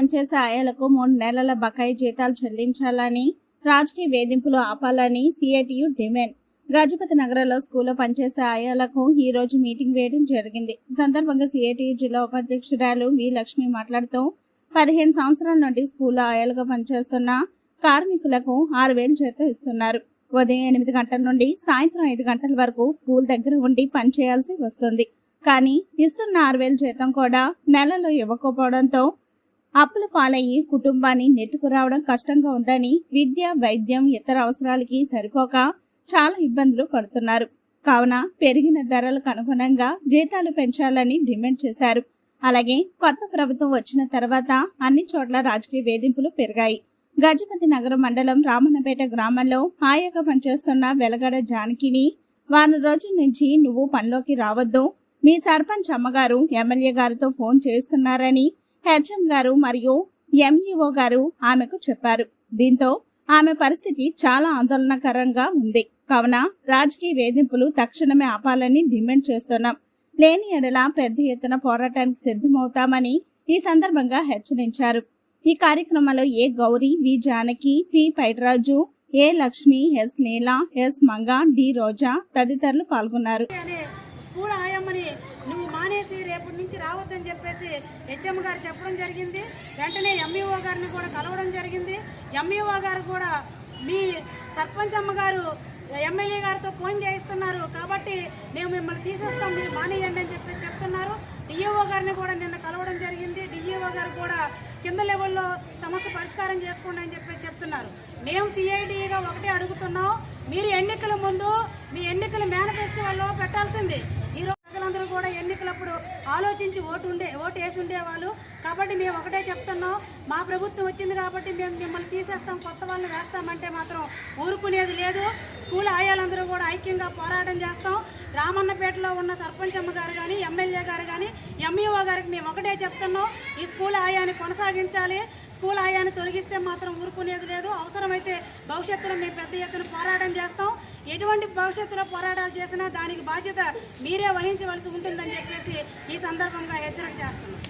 పనిచేసే ఆయాలకు మూడు నెలల బకాయి జీతాలు చెల్లించాలని రాజకీయ వేధింపులు ఆపాలని సిఐటియు డిమాండ్. గజపతి నగరంలో స్కూల్లో పనిచేసే ఆయాలకు ఈ రోజు మీటింగ్ వేయడం జరిగింది. సందర్భంగా సిఐటియు జిల్లా ఉపాధ్యక్షురాలు వి లక్ష్మి మాట్లాడుతూ పదిహేను సంవత్సరాల నుండి స్కూల్లో ఆయాలుగా పనిచేస్తున్న కార్మికులకు ఆరు వేలు జీతం ఇస్తున్నారు. ఉదయం ఎనిమిది గంటల నుండి సాయంత్రం ఐదు గంటల వరకు స్కూల్ దగ్గర ఉండి పనిచేయాల్సి వస్తుంది. కానీ ఇస్తున్న ఆరు వేల జీతం కూడా నెలలో ఇవ్వకపోవడంతో అప్పుల పాలయ్యి కుటుంబాన్ని నెట్టుకురావడం కష్టంగా ఉందని విద్య వైద్యం ఇతర అవసరాలకి సరిపోక చాలా ఇబ్బందులు పడుతున్నారు. కావున పెరిగిన ధరలకు అనుగుణంగా జీతాలు పెంచాలని డిమాండ్ చేశారు. అలాగే కొత్త ప్రభుత్వం వచ్చిన తర్వాత అన్ని చోట్ల రాజకీయ వేధింపులు పెరిగాయి. గజపతి నగర మండలం రామన్నపేట గ్రామంలో హాయిగా పనిచేస్తున్న వెలగడ జానకిని వారం రోజుల నుంచి నువ్వు పనిలోకి రావద్దు. మీ సర్పంచ్ అమ్మగారు ఎమ్మెల్యే గారితో ఫోన్ చేస్తున్నారని హెచ్ఎం గారు మరియు ఎంఈఓ గారు ఆమెకు చెప్పారు. దీంతో ఆమె పరిస్థితి చాలా ఆందోళనకరంగా ఉంది. కావున రాజకీయ వేధింపులు తక్షణమే ఆపాలని డిమాండ్ చేస్తున్నాం. లేని ఎడల పెద్ద ఎత్తున పోరాటానికి సిద్ధమవుతామని ఈ సందర్భంగా హెచ్చరించారు. ఈ కార్యక్రమంలో A Gauri V Janaki P Paitaraju A Lakshmi S Neela S Manga D Roja తదితరులు పాల్గొన్నారు. స్కూల్ ఆయమ్మని నువ్వు మానేసి రేపటి నుంచి రావద్దని చెప్పేసి హెచ్ఎం గారు చెప్పడం జరిగింది. వెంటనే ఎంఈఓ గారిని కూడా కలవడం జరిగింది. ఎంఈఓ గారు కూడా మీ సర్పంచ్ అమ్మ గారు ఎమ్మెల్యే గారితో ఫోన్ చేయిస్తున్నారు. కాబట్టి మేము మిమ్మల్ని తీసేస్తాం మీరు మానేయండి అని చెప్పి చెప్తున్నారు. డిఈఓ గారిని కూడా నిన్న కలవడం జరిగింది. డిఈఓ గారు కూడా కింద లెవెల్లో సమస్య పరిష్కారం చేసుకోండి అని చెప్పి చెప్తున్నారు. మేము సిఐడిగా ఒకటే అడుగుతున్నాం. మీరు ఎన్నికల ముందు మీ ఎన్నికల మేనిఫెస్టోలో పెట్టాల్సింది ఈ రోజు ప్రజలందరూ కూడా ఎన్నికలప్పుడు ఆలోచించి ఓటు ఉండే ఓటు వేసి ఉండేవాళ్ళు. కాబట్టి మేము ఒకటే చెప్తున్నాం మా ప్రభుత్వం వచ్చింది కాబట్టి మేము మిమ్మల్ని తీసేస్తాం కొత్త వాళ్ళని వేస్తామంటే మాత్రం ఊరుకునేది లేదు. స్కూల్ ఆయాలందరూ కూడా ఐక్యంగా పోరాటం చేస్తాం. రామన్నపేటలో ఉన్న సర్పంచ్ అమ్మ గారు కానీ ఎమ్మెల్యే గారు కానీ ఎంఈఓ గారికి మేము ఒకటే చెప్తున్నాం ఈ స్కూల్ ఆయాన్ని కొనసాగించాలి. స్కూల్ ఆయాన్ని తొలగిస్తే మాత్రం ఊరుకునేది లేదు. అవసరమైతే భవిష్యత్తులో మేము పెద్ద ఎత్తున పోరాటం చేస్తాం. ఎటువంటి భవిష్యత్తులో పోరాటాలు చేసినా దానికి బాధ్యత మీరే వహించవలసి ఉంటుందని చెప్పేసి ఈ సందర్భంగా హెచ్చరిక చేస్తున్నాం.